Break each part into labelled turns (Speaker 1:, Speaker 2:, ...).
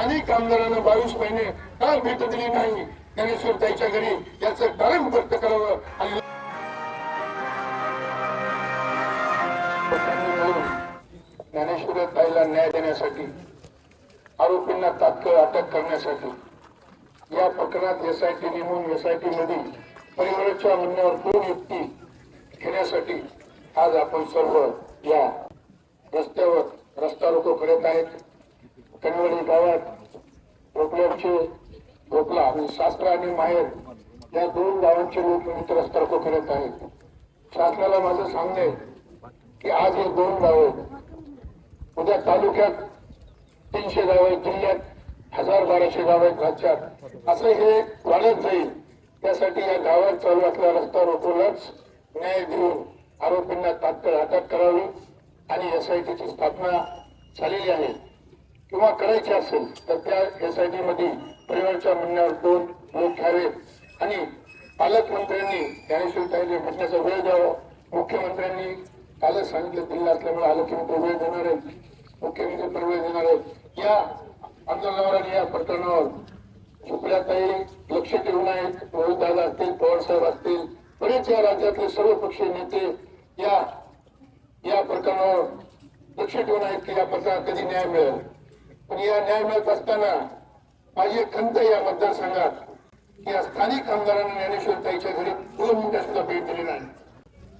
Speaker 1: स्थानिक आमदारांना बावीस महिने का भेट दिली नाही. ज्ञानेश्वर ताईच्या घरी याचं कारण व्यक्त करावं आणि ज्ञानेश्वर ताईला न्याय देण्यासाठी आरोपींना तात्काळ अटक करण्यासाठी या प्रकरणात एसआयटी नेमून एसआयटी मधील परिवाराच्या म्हणण्यावर दोन युक्ती घेण्यासाठी आज आपण सर्व या रस्त्यावर रस्ता रोको करत आहेत कणवली गावात भोपळ्याचे भोपळा आणि शास्त्र आणि माहेर या दोन गावांचे लोक मित्र करत आहेत. शासनाला माझं सांगणे की आज हे दोन गावं उद्या तालुक्यात तीनशे गाव आहेत जिल्ह्यात हजार बाराशे गाव आहेत राज्यात. असं हे वाढत जाईल. त्यासाठी या गावात चालू असलेला रस्ता रोखूनच न्याय देऊन आरोपींना तात्काळ अटक करावी आणि एसआयटीची स्थापना झालेली आहे. किंवा करायची असेल तर त्या एसआयटी मध्ये परिवारच्या म्हणण्यावर दोन लोक घ्यावेत आणि पालकमंत्र्यांनी ज्ञानेश्वर ताईने भेटण्याचा वेळ द्यावा. मुख्यमंत्र्यांनी कालच सांगितलं दिल्ला असल्यामुळे आलं की मी वेळ देणार आहे मुख्यमंत्री पण वेळ देणार आहेत. या आंदोलनावर आणि या प्रकरणावर सुप्रियाताई लक्ष ठेवून आहेत. दादा असतील पवार साहेब असतील बरेच या राज्यातले सर्व पक्षीय नेते या या प्रकरणावर लक्ष ठेवून आहेत की या प्रकरणात कधी न्याय मिळेल. पण या न्याय मिळत असताना माझी खंत या मतदारसंघात. की या स्थानिक आमदारांना ज्ञानेश्वर ताईच्या घरी दोन मिनिटं सुद्धा भेट दिली नाही.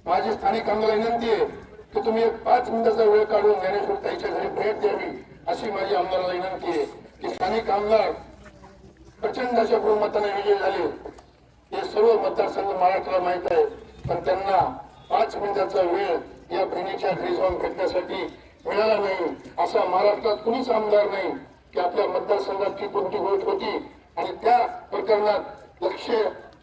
Speaker 1: माझी स्थानिक आमदार विनंती आहे की तुम्ही एक पाच मिनिटाचा वेळ काढून ज्ञानेश्वर ताईच्या घरी भेट द्यावी अशी माझी आमदाराला विनंती आहे. की स्थानिक आमदार प्रचंड अशा बहुमताने विजय झाले. हे सर्व मतदारसंघ महाराष्ट्राला माहीत आहे. पण त्यांना पाच मिनिटाचा वेळ या बहिणीच्या घरी जाऊन भेटण्यासाठी मिळाला नाही. असा महाराष्ट्रात कुणीच आमदार नाही. की आपल्या मतदारसंघाची कोणती गोष्ट होती आणि त्या प्रकरणात लक्ष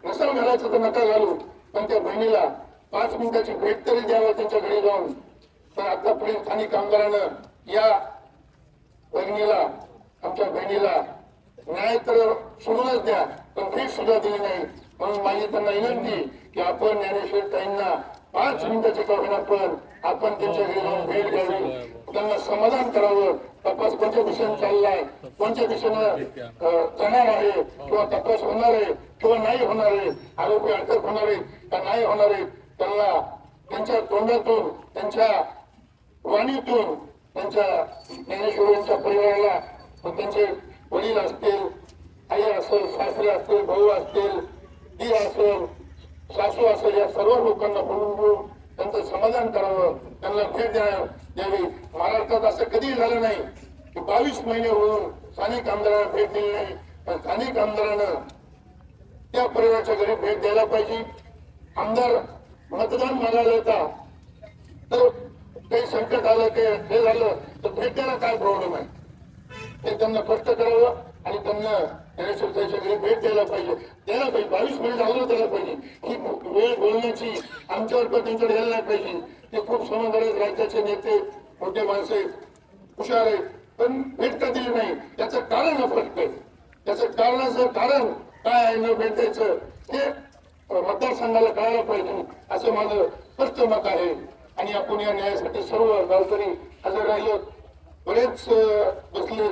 Speaker 1: नसेल घालायचं तर नका घालू. पण त्या बहिणीला पाच मिनिटाची भेट तरी द्यावा त्यांच्या घरी जाऊन. तर आतापर्यंत स्थानिक कामगारानं या बहिणीला आमच्या बहिणीला न्याय तर सोडूनच द्या पण भेट सुद्धा दिली नाही. म्हणून माझी त्यांना विनंती की आपण ज्ञानेश्वर ताईंना पाच मिनिटाचे का आपण पण आपण त्यांच्या घरी जाऊन भेट द्यावी त्यांना समाधान करावं. तपास कोणत्या दिशेने चाललाय कोणत्या दिशेनं जाणार आहे? किंवा तपास होणार आहे? किंवा नाही होणार आहे? आरोपी अटक होणार आहे का नाही होणार आहे? त्यांना त्यांच्या तोंडातून त्यांच्या वाणीतून त्यांच्या ज्ञानेश्वरांच्या परिवाराला त्यांचे वडील असतील आई असेल सासरे असतील भाऊ असतील दी असेल सासू असेल या सर्व लोकांना बोलून त्यांचं समाधान करावं. त्यांना भेट द्या द्यावी महाराष्ट्रात असं कधीही झालं नाही. की बावीस महिने होऊन स्थानिक आमदारांना भेट दिली नाही. पण स्थानिक आमदारानं त्या परिवाराच्या घरी भेट द्यायला पाहिजे. आमदार मतदान मागायला येतात तर काही संकट आलं काही हे झालं तर भेट द्यायला काय प्रॉब्लेम आहे? ते त्यांना स्पष्ट करावं. आणि त्यांना ज्ञानेश्वर त्याच्या भेट द्यायला पाहिजे. द्यायला पाहिजे. बावीस मिनिट अगोदर द्यायला पाहिजे. ही वेळ बोलण्याची आमच्यावर पण त्यांच्याकडे यायला नाही पाहिजे. ते खूप समजदार आहेत. राज्याचे नेते मोठे माणसे हुशार आहेत. पण भेट का दिली नाही. त्याचं कारण फक्त त्याचं कारणाचं कारण काय आहे? न भेट द्यायचं हे मतदारसंघाला कळायला पाहिजे. असं माझं स्पष्ट मत आहे. आणि आपण या न्यायासाठी सर्व गावकरी हजर राहिले. बरेच बसले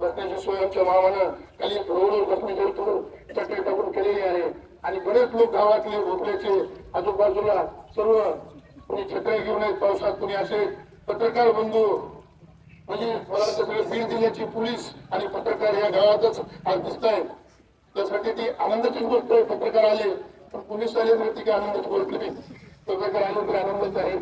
Speaker 1: बसण्याची सोय आमच्या मामानं खाली रोडवर बसण्याची थोडं चटई टाकून केलेली आहे. आणि बरेच लोक गावातले भोपळ्याचे आजूबाजूला सर्व कोणी छत्र्या घेऊन आहेत पावसात कोणी असे पत्रकार बंधू. म्हणजे मला सगळे बीड जिल्ह्याची पोलीस आणि पत्रकार या गावातच आज दिसत आहेत. त्यासाठी ती आनंदाची गोष्ट पत्रकार आले पण पोलीस आले तर ती काही आनंदाची गोष्ट नाही. पत्रकार आले तर आनंदच आहे.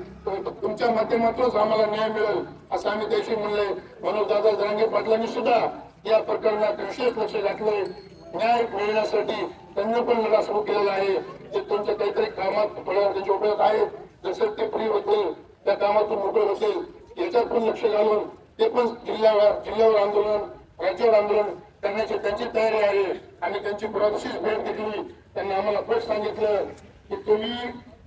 Speaker 1: तुमच्या माध्यमातूनच आम्हाला न्याय मिळेल असं आम्ही त्याशी म्हणले. म्हणून दादा जरांगे पाटलांनी सुद्धा या प्रकरणात विशेष लक्ष घातलंय. न्याय मिळण्यासाठी त्यांनी पण लढा सुरू केलेला आहे. ते तुमच्या काहीतरी कामात थोड्या त्यांच्या उपयोग आहेत जसं ते फ्री होतील त्या कामातून मोकळे होतील याच्यात पण लक्ष घालून ते पण जिल्ह्यावर जिल्ह्यावर आंदोलन राज्यावर आंदोलन करण्याची त्यांची तयारी आहे. आणि त्यांची पुरातशीच भेट घेतली. त्यांनी आम्हाला स्पष्ट सांगितलं की तुम्ही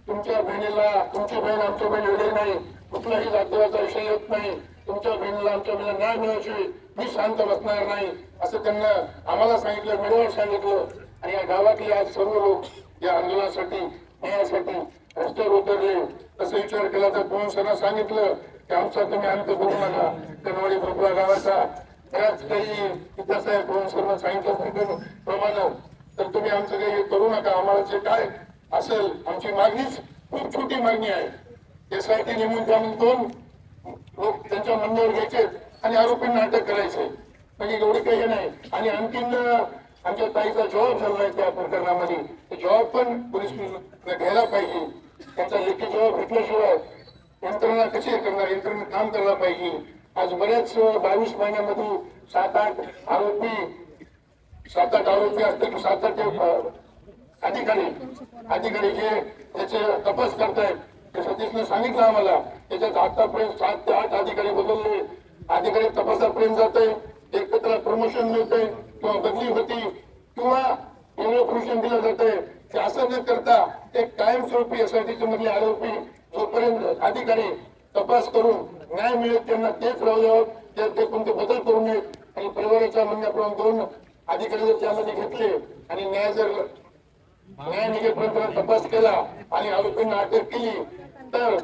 Speaker 1: तुमच्या बहिणीला तुमची बहीण आमच्या बहीण एवढी नाही. कुठलाही जातीवाचा विषय येत नाही. तुमच्या बहिणीला आमच्या बहिणीला न्याय मिळाल्याशिवाय मी शांत बसणार नाही. असं त्यांना आम्हाला सांगितलं मीडियावर सांगितलं. आणि या गावातले आज सर्व लोक या आंदोलनासाठी न्यायासाठी रस्त्यावर उतरले. असं विचार केला तर पोलिसांना सांगितलं की आमचा तुम्ही अंत करू नका. कनवाडी भोपळा गावाचा. त्याच काही इतिहासाहेब दोन सर्व सांगितलं प्रमाण. तर तुम्ही आमचं काही करू नका. आम्हाला जे काय असेल. आमची मागणीच खूप छोटी मागणी आहे. एस आय टी नेमून त्यामध्ये दोन लोक त्यांच्या म्हणण्यावर घ्यायचे आणि आरोपींना अटक करायचे. म्हणजे एवढे काही नाही. आणि आणखीन आमच्या ताईचा जॉब झाला आहे त्या प्रकरणामध्ये. ते पण पोलीस घ्यायला पाहिजे. त्याचा लेखी जॉब घेतल्याशिवाय यंत्रणा कशी करणार? यंत्रणा काम करायला पाहिजे. आज बऱ्याच बावीस महिन्यामध्ये सात आठ आरोपी सात आठ आरोपी असतील सात आठ अधिकारी अधिकारी जे त्याचे तपास करतायत ते सतीशने सांगितलं आम्हाला. त्याच्यात आतापर्यंत सात ते आठ अधिकारी बदलले. अधिकारी तपासापर्यंत जाते आहे एक त्याला प्रमोशन मिळते किंवा बदली होती किंवा एवढं प्रमोशन दिलं जाते ते असं न करता एक कायमस्वरूपी एसआयटीचे मधले आरोपी जोपर्यंत अधिकारी तपास करून न्याय मिळेल त्यांना तेच राहू द्यावं ते ते कोणते बदल करू नयेत. आणि परिवाराच्या म्हणण्याप्रमाणे दोन अधिकारी जर त्यामध्ये घेतले आणि न्याय जर न्याय प्रकरण तपास केला आणि आरोपींना अटक केली. तर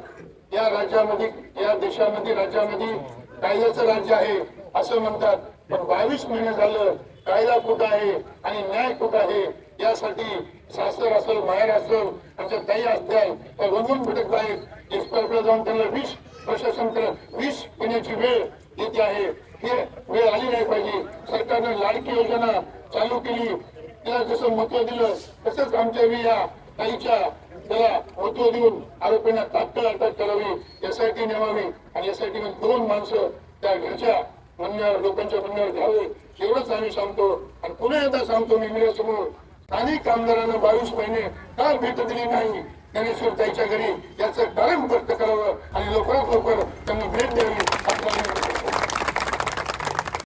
Speaker 1: या राज्यामध्ये या देशामध्ये राज्यामध्ये कायद्याचं राज्य आहे असं म्हणतात. पण बावीस महिने झालं कायदा कुठं आहे आणि न्याय कुठं आहे यासाठी सासर असेल माहेर असेल आमच्या ताई असतील त्या रंगून भेटत आहेत इन्स्पेक्टर जाऊन त्यांना विष प्रशासन त्याला विष पिण्याची वेळ येते आहे. हे वेळ आली नाही पाहिजे. सरकारने लाडकी योजना चालू केली. त्याला जसं महत्त्व दिलं तसंच आमच्या बी या ताईच्या त्याला महत्त्व देऊन आरोपींना तात्काळ अटक करावी एसआयटी नेमावी आणि एसआयटी मध्ये दोन माणसं त्या घरच्या म्हणण्यावर लोकांच्या म्हणण्यावर घ्यावे एवढंच आम्ही सांगतो. आणि पुन्हा एकदा सांगतो मी मीडियासमोर स्थानिक कामगारांना बावीस महिने का भेट दिली नाही? ज्ञानेश्वर ताईच्या घरी याचं कारण व्यक्त करावं आणि लवकरात लवकर त्यांना भेट द्यावी